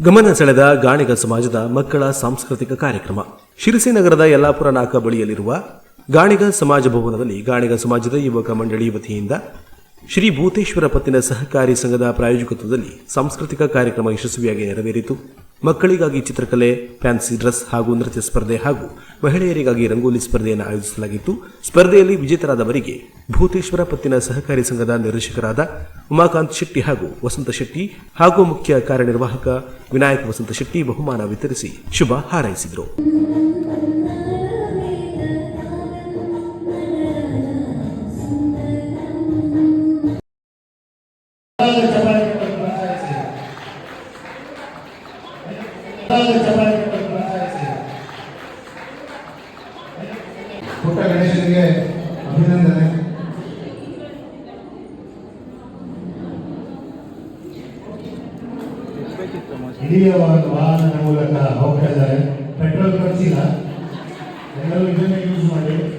ಗಮನ ಸೆಳೆದ ಗಾಣಿಗ ಸಮಾಜದ ಮಕ್ಕಳ ಸಾಂಸ್ಕೃತಿಕ ಕಾರ್ಯಕ್ರಮ. ಶಿರಸಿ ನಗರದ ಯಲ್ಲಾಪುರ ನಾಕ ಬಳಿಯಲ್ಲಿರುವ ಗಾಣಿಗ ಸಮಾಜ ಭವನದಲ್ಲಿ ಗಾಣಿಗ ಸಮಾಜದ ಯುವಕ ಮಂಡಳಿ ವತಿಯಿಂದ ಶ್ರೀ ಭೂತೇಶ್ವರ ಪತ್ತಿನ ಸಹಕಾರಿ ಸಂಘದ ಪ್ರಾಯೋಜಕತ್ವದಲ್ಲಿ ಸಾಂಸ್ಕೃತಿಕ ಕಾರ್ಯಕ್ರಮ ಯಶಸ್ವಿಯಾಗಿ ನೆರವೇರಿತು. ಮಕ್ಕಳಿಗಾಗಿ ಚಿತ್ರಕಲೆ, ಫ್ಯಾನ್ಸಿ ಡ್ರೆಸ್ ಹಾಗೂ ನೃತ್ಯ ಸ್ಪರ್ಧೆ ಹಾಗೂ ಮಹಿಳೆಯರಿಗಾಗಿ ರಂಗೋಲಿ ಸ್ಪರ್ಧೆಯನ್ನು ಆಯೋಜಿಸಲಾಗಿತ್ತು. ಸ್ಪರ್ಧೆಯಲ್ಲಿ ವಿಜೇತರಾದವರಿಗೆ ಭೂತೇಶ್ವರ ಪತ್ತಿನ ಸಹಕಾರಿ ಸಂಘದ ನಿರ್ದೇಶಕರಾದ ಉಮಾಕಾಂತ್ ಶೆಟ್ಟಿ ಹಾಗೂ ವಸಂತ ಶೆಟ್ಟಿ ಹಾಗೂ ಮುಖ್ಯ ಕಾರ್ಯನಿರ್ವಾಹಕ ವಿನಾಯಕ್ ವಸಂತ ಶೆಟ್ಟಿ ಬಹುಮಾನ ವಿತರಿಸಿ ಶುಭ ಹಾರೈಸಿದರು. ಪುಟ್ಟ ಅಭಿನಂದನೆ. ವಾಹನದ ಮೂಲಕ ಹೋಗ್ತಾ ಇದ್ದಾರೆ. ಪೆಟ್ರೋಲ್ ಖರ್ಚಿಲ್ಲ ಎಲ್ಲರೂ ಇದನ್ನೇ ಯೂಸ್ ಮಾಡಿ.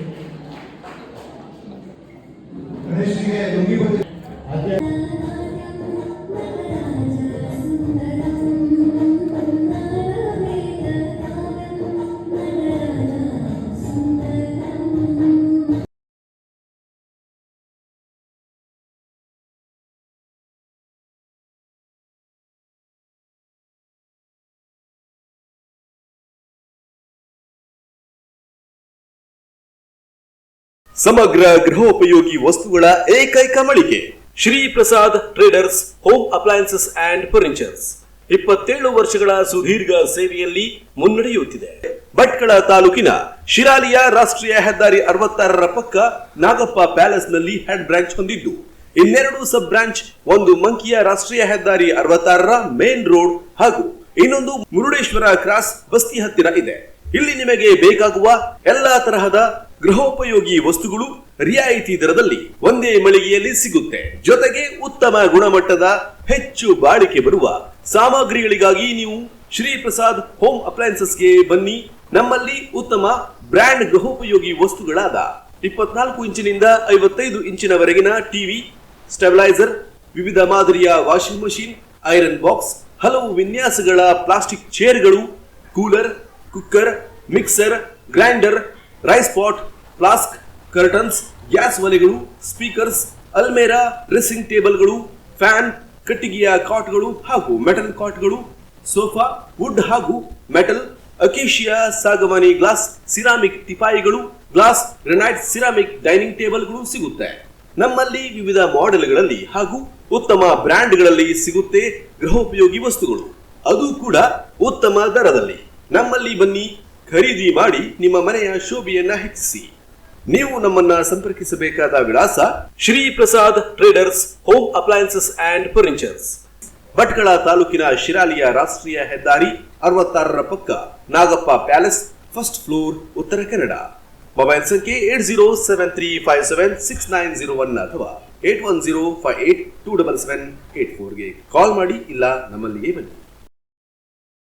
ಸಮಗ್ರ ಗೃಹೋಪಯೋಗಿ ವಸ್ತುಗಳ ಏಕೈಕ ಮಳಿಗೆ. Shri Prasad traders home appliances and furnitures. ಇಪ್ಪತ್ತೇಳು ವರ್ಷಗಳ ಸುದೀರ್ಘ ಸೇವೆಯಲ್ಲಿ ಮುನ್ನಡೆಯುತ್ತಿದೆ. ಭಟ್ಕಳ ತಾಲೂಕಿನ ಶಿರಾಲಿಯ ರಾಷ್ಟ್ರೀಯ ಹೆದ್ದಾರಿ ಅರವತ್ತಾರರ ಪಕ್ಕ ನಾಗಪ್ಪ ಪ್ಯಾಲೇಸ್ನಲ್ಲಿ ಹೆಡ್ ಬ್ರಾಂಚ್ ಹೊಂದಿದ್ದು, ಇನ್ನೆರಡು ಸಬ್ ಬ್ರಾಂಚ್, ಒಂದು ಮಂಕಿಯ ರಾಷ್ಟ್ರೀಯ ಹೆದ್ದಾರಿ ಅರವತ್ತಾರರ ಮೇನ್ ರೋಡ್ ಹಾಗೂ ಇನ್ನೊಂದು ಮುರುಡೇಶ್ವರ ಕ್ರಾಸ್ ಬಸ್ತಿ ಹತ್ತಿರ ಇದೆ. ಇಲ್ಲಿ ನಿಮಗೆ ಬೇಕಾಗುವ ಎಲ್ಲಾ ತರಹದ ಗೃಹೋಪಯೋಗಿ ವಸ್ತುಗಳು ರಿಯಾಯಿತಿ ದರದಲ್ಲಿ ಒಂದೇ ಮಳಿಗೆಯಲ್ಲಿ ಸಿಗುತ್ತೆ. ಜೊತೆಗೆ ಉತ್ತಮ ಗುಣಮಟ್ಟದ ಹೆಚ್ಚು ಬಾಳಿಕೆ ಬರುವ ಸಾಮಗ್ರಿಗಳಿಗಾಗಿ ನೀವು ಶ್ರೀ ಪ್ರಸಾದ್ ಹೋಮ್ ಅಪ್ಲಯನ್ಸಸ್ಗೆ ಬನ್ನಿ. ನಮ್ಮಲ್ಲಿ ಉತ್ತಮ ಬ್ರ್ಯಾಂಡ್ ಗೃಹೋಪಯೋಗಿ ವಸ್ತುಗಳಾದ ಇಪ್ಪತ್ನಾಲ್ಕು ಇಂಚಿನಿಂದ ಐವತ್ತೈದು ಇಂಚಿನವರೆಗಿನ ಟಿವಿ, ಸ್ಟೆಬಿಲೈಸರ್, ವಿವಿಧ ಮಾದರಿಯ ವಾಷಿಂಗ್ ಮಷೀನ್, ಐರನ್ ಬಾಕ್ಸ್, ಹಲವು ವಿನ್ಯಾಸಗಳ plastic ಚೇರ್ಗಳು, cooler, cooker mixer, grinder, rice pot, flask, curtains, gas ಒಲೆಗಳು, speakers, ಅಲ್ಮೇರಾ, ಡ್ರೆಸ್ಸಿಂಗ್ ಟೇಬಲ್ಗಳು, ಫ್ಯಾನ್, ಕಟ್ಟಿಗೆಯ ಕಾಟ್ಗಳು ಹಾಗೂ ಮೆಟಲ್ ಕಾಟ್ಗಳು, ಸೋಫಾ, ವುಡ್ ಹಾಗೂ ಮೆಟಲ್, ಅಕೇಶಿಯಾ ಸಾಗವಾನಿ ಗ್ಲಾಸ್, ಸಿರಾಮಿಕ್ ಟಿಪಾಯಿಗಳು ಗ್ಲಾಸ್, ಗ್ರೆನೈಟ್ ಸಿರಾಮಿಕ್ ಡೈನಿಂಗ್ ಟೇಬಲ್ಗಳು ಸಿಗುತ್ತೆ. ನಮ್ಮಲ್ಲಿ ವಿವಿಧ ಮಾಡೆಲ್ಗಳಲ್ಲಿ ಹಾಗೂ ಉತ್ತಮ ಬ್ರ್ಯಾಂಡ್ಗಳಲ್ಲಿ ಸಿಗುತ್ತೆ ಗೃಹೋಪಯೋಗಿ ವಸ್ತುಗಳು. ಅದು ಕೂಡ ಉತ್ತಮ ದರದಲ್ಲಿ. ನಮ್ಮಲ್ಲಿ ಬನ್ನಿ ಖರೀದಿ ಮಾಡಿ ನಿಮ್ಮ ಮನೆಯ ಶೋಭೆಯನ್ನ ಹೆಚ್ಚಿಸಿ. ನೀವು ನಮ್ಮನ್ನ ಸಂಪರ್ಕಿಸಬೇಕಾದ ವಿಳಾಸ Shri Prasad traders home appliances and furnitures. Bhatkal ತಾಲೂಕಿನ ಶಿರಾಲಿಯ ರಾಷ್ಟ್ರೀಯ ಹೆದ್ದಾರಿ ಅರವತ್ತಾರರ ಪಕ್ಕ Nagappa palace, first floor, Uttara Kannada. Mobile ಸಂಖ್ಯೆ eight zero seven three five seven six nine zero one ಅಥವಾ eight one zero five eight two double seven eight ಫೋರ್ಗೆ call ಮಾಡಿ ಇಲ್ಲ ನಮ್ಮಲ್ಲಿಯೇ ಬನ್ನಿ.